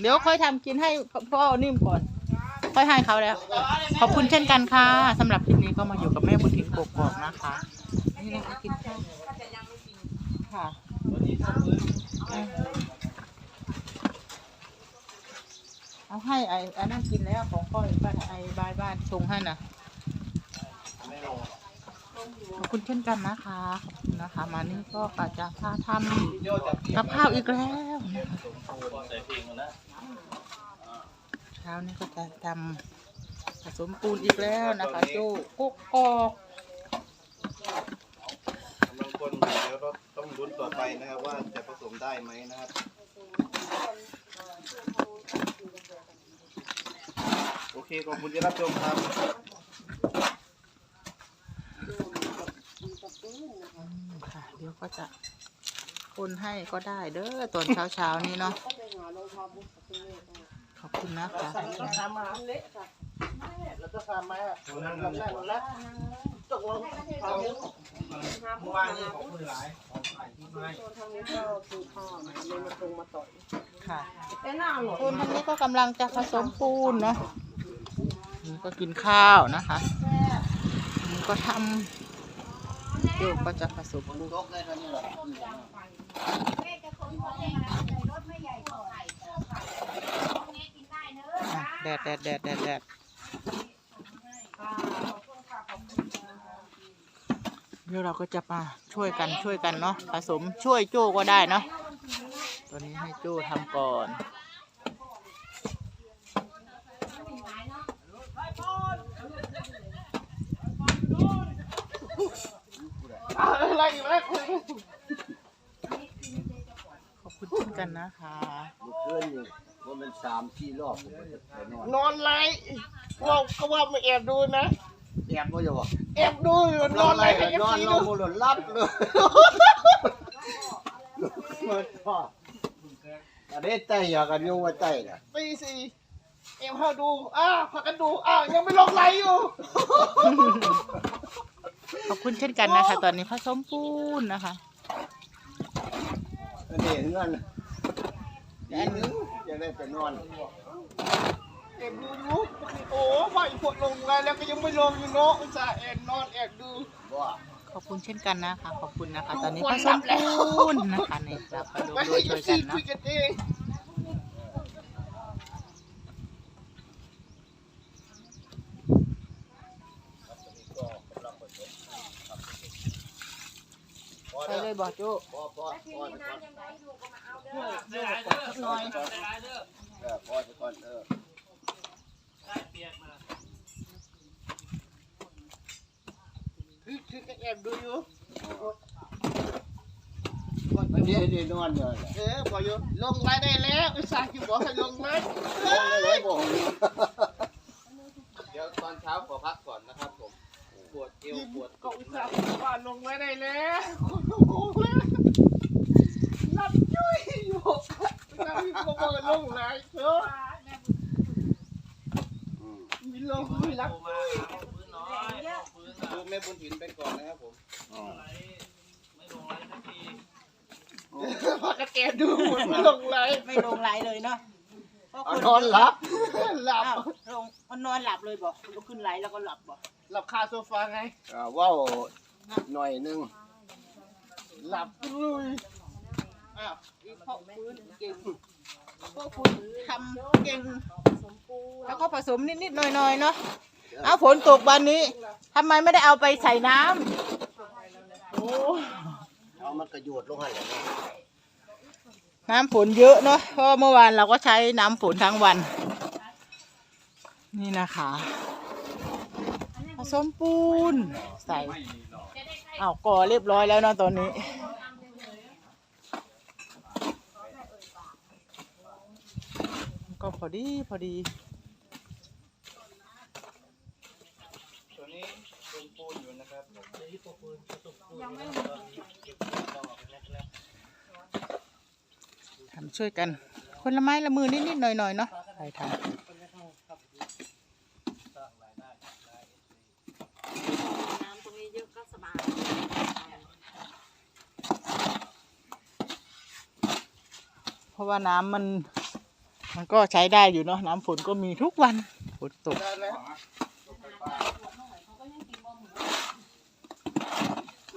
เดี๋ยวค่อยทำกินให้พ่อนิ่มก่อน ค่อยให้เขาแล้ว ขอบคุณเช่นกันค่ะสำหรับคลิปนี้ก็มาอยู่กับแม่บุญถิ่นกกอกนะคะ นี่นะคะกินข้าวค่ะเอาให้ไอ้อันนั้นกินแล้วของพ่อไอ้บ้านไอ้บ้านบ้านชงให้นะ ขอบคุณเช่นกันนะคะขอบคุณนะคะ มานี่ก็อาจจะพาทำกับข้าวอีกแล้วเช้านี้ก็จะทำผสมปูนอีกแล้วนะคะโจ้กุ๊กกอกบางคนเดี๋ยวเราต้องลุ้นต่อไปนะครับว่าจะผสมได้ไหมนะครับโอเคขอบคุณที่รับชมครับ ค่ะ เดี๋ยวก็จะคนให้ก็ได้เด้อตอนเช้าเช้าๆนี้เนาะขอบคุณนะคะทำมาเละค่ะแล้วก็ทำมาทำได้หมดแล้วตกลงเอาเมื่อวานนี้ของคุณหลายของใส่ที่ไม้ทางนี้ก็คือพ่อมาเลยมาตรงมาต่อยค่ะแต่หน้าหลดคนทางนี้ก็กำลังจะผสมปูนเนาะนี่ก็กินข้าวนะคะนี่ก็ทำ โยกก็จะผสมปูนแดดแดดแดดแดดแดดเดี๋ยวเราก็จะมาช่วยกันช่วยกันเนาะผสมช่วยโจ้ก็ได้เนาะตอนนี้ให้โจ้ทำก่อน อะไรอยู่แล้ว ขอบคุณเช่น กันนะคะเมื่อคืนนี่ว่ามันสามสี่รอบผมก็จะไปนอนนอนไรว่าก็ว่ามาแอบดูนะ แอบว่าจะบอกแอบดูอยู่นอนไรให้เอฟนอนซีนอดูนบนหลับเลยมันชอบอันนี้ใจอยากกันยุ่งว่าใจน่ะตีสี่เอ็มเข้าดูอ้าวพากันดูอ้าวยังไม่ลงไลฟ์อยู่ ขอบคุณเช่นกันนะคะ ตอนนี้ผสมปูนนะคะ อันนี้เงิน อันนึงจะได้ไปนอนเอ็มดูอยู่โอ้ว่าอีกคนลงไลฟ์แล้วก็ยังไม่ลงอยู่เนาะอุตส่าห์แอบนอนแอบดูว่าขอบคุณเช่นกันนะคะ ขอบคุณนะคะ ตอนนี้ทุกผคนสรัมบแล้วปูนนะคะนี่เราไปดูไม่ด้วให้ยเอช่วยฟกัซีนคุนะยกันเองไเลยบอกโจ้พอพอพอจะก่อนน้อยเออพอจะก่อนเออคือคือแอบดูอยู่นนี้ได้นอนอยู่ละเออบออยู่ลงไลฟ์ได้แล้วอุตส่าห์คิดบอกให้ลงไลฟ์นอนได้เลยบอกเดี๋ยวตอนเช้าขอพัก วดเอวปวดก็อุตส่าห์บอกว่าลงไลฟ์ได้แล้วคนโอ้โหหลับจุ้ยอยู่นั่งก็บอกลงไลฟ์เถอะมีลงมีรับดูแม่บุญถินไปก่อนนะครับผมพากระแกดูหมดไม่ลงไลฟ์ไม่ลงไลน์เลยเนาะเพราะเอาคนนอนหลับหลับอ้าวลงมันนอนหลับเลยบอกลุกขึ้นไลน์แล้วก็หลับบอก หลับคาโซฟาไงอ่าเว้าวหน่อยหนึงหลับลุยอ้าวอีพ่อฟื้นเก่งพวกคุณทำเก่งแล้วก็ผสมนิดๆหน่อยๆเนาะเอาฝนตกวันนี้ทำไมไม่ได้เอาไปใส่น้ำโอ้เอามันกระโยดลงให้เลยนะน้ำฝนเยอะเนาะเพราะว่าเมื่อวานเราก็ใช้น้ำฝนทั้งวัน นี่นะคะผ สมปูนใส่เอาก่อเรียบร้อยแล้วเนาะตอนนี้ ก็พอดีพอดีตัวนี้ป็นปูนอยู่นะครับทำช่วยกัน คนละไม้ละมือนิดๆหน่อยๆเนาะใครทำ น้ำตรงนี้เยอะก็สบาย เพราะว่าน้ำมัน มันก็ใช้ได้อยู่เนาะน้ำฝนก็มีทุกวันฝนตกได้แล้ว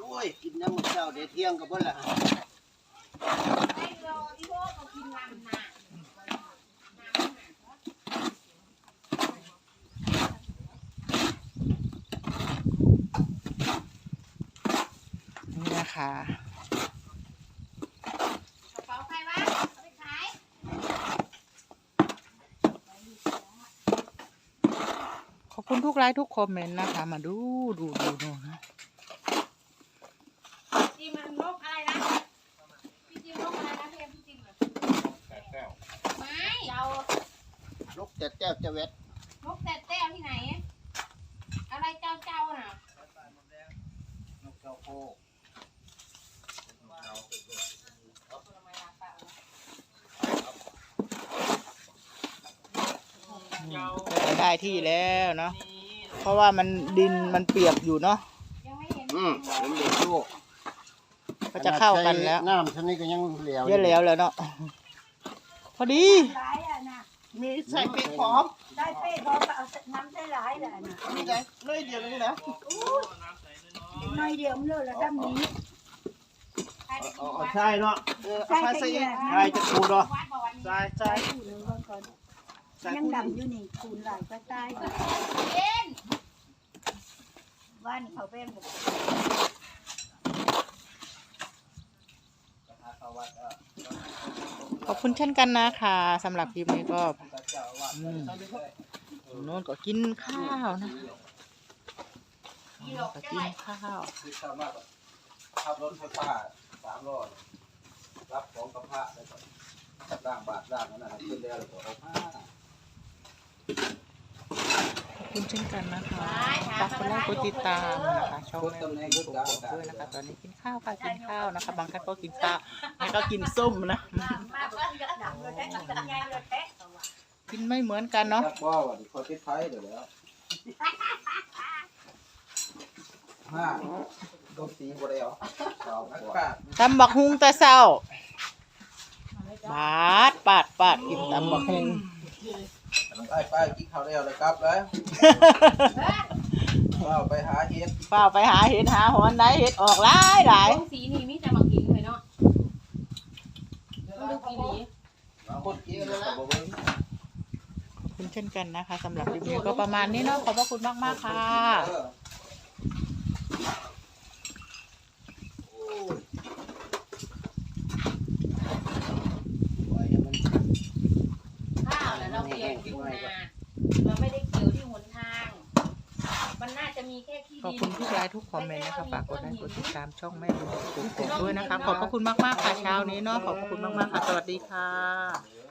โอ้ยกินน้ำมันเจ้าเดี๋ยวเที่ยงกับเพิ่นล่ะนี่นะคะ กระเป๋าใครวะเอาไปขาย ขอบ คุณทุกไลค์ทุกคอมเมนต์นะคะ มาดูดูดูดูนะจิมมันนกอะไรนะพี่จิมนกอะไรนะพี่เอ็มพี่จิมอะไม่เราลูกแต่แก้วจะเวทนกแต่แต้วที่ไหน อะไรเจ้าเจ้าน่ะก็จะได้ที่แล้วเนาะเพราะว่ามันดินมันเปียกอยู่เนาะยังไม่เห็นอืมผมเด็กลูกก็จะเข้ากันแล้วน้ำชนิดก็ยังเหลวเยอะแล้วแล้วเนาะพอดีหลายอะนะมีใส่ปีกหอมได้เป้พอเอาน้ำได้หลายแหละนะนี่ไงเลยเดียวนี่นะน้อยเดียวมันเลยละดำนี้ใครไปกินเอาวัดใช่เนาะเออใช่เอามาใช่ใส่ใช่จะคูเนาะวัดบอกวันนี้ใส่ใส่ ยังดำอยู่นี่คูณหลายก็ตายเย็นว่านเขาเป็นแบบขอบคุณเช่นกันนะคะสำหรับคลิปนี้ก็อืมโน่นก็กินข้าวนะก็กินข้าวคือสามารถขับรถไฟฟ้าสามล้อรับของกับพระได้ก่อนร่างบาทร่างนั้นนะขึ้นแล้วแล้วก็เอาผ้าขอบ คุณเช่นกันนะคะฝากกดไลค์กดติดตามนะคะ ช่องแม่บุญบุญกบด้วยนะคะ ตอนนี้กินข้าวค่ะกินข้าวนะคะ บางท่านก็กินข้าวแล้วก็กินส้มนะ กินไม่เหมือนกันเนาะนักบ่าว่ะดิเขาติดไฟเดี๋ยวแล้วห้าโดนสีบ่ได้เหรอวตำบักฮุงต่เศร้าบาดปาดปาดกินตำบักฮุง ไปไปกินข้าวแล้วเลยครับเลยว้าวไปหาเห็ดเปล่าไปหาเห็ดหาหอนได้เห็ดออกหลายหลายวงสีนี่มีแต่มากินเลยเนาะต้องดูปีนี้คนกินแล้วก็บ่เบิ่งขอบคุณเช่นกันนะคะสำหรับคลิปนี้ก็ประมาณนี้เนาะขอบพระคุณมากๆค่ะ เออ ไว้ให้มัน ข้าว แล้วเราเกี่ยวที่ทุ่งนาเราไม่ได้เกี่ยวที่หนทาง มันน่าจะมีแค่ที่ขอบดินคุณทุกไลค์ทุกคอมเมนต์นะคะฝากกดไลค์กดติดตามช่องแม่บุญกุ๊กด้วยนะคะ ขอบพระคุณมากๆค่ะเช้านี้เนาะขอบพระคุณมากๆค่ะสวัสดีค่ะ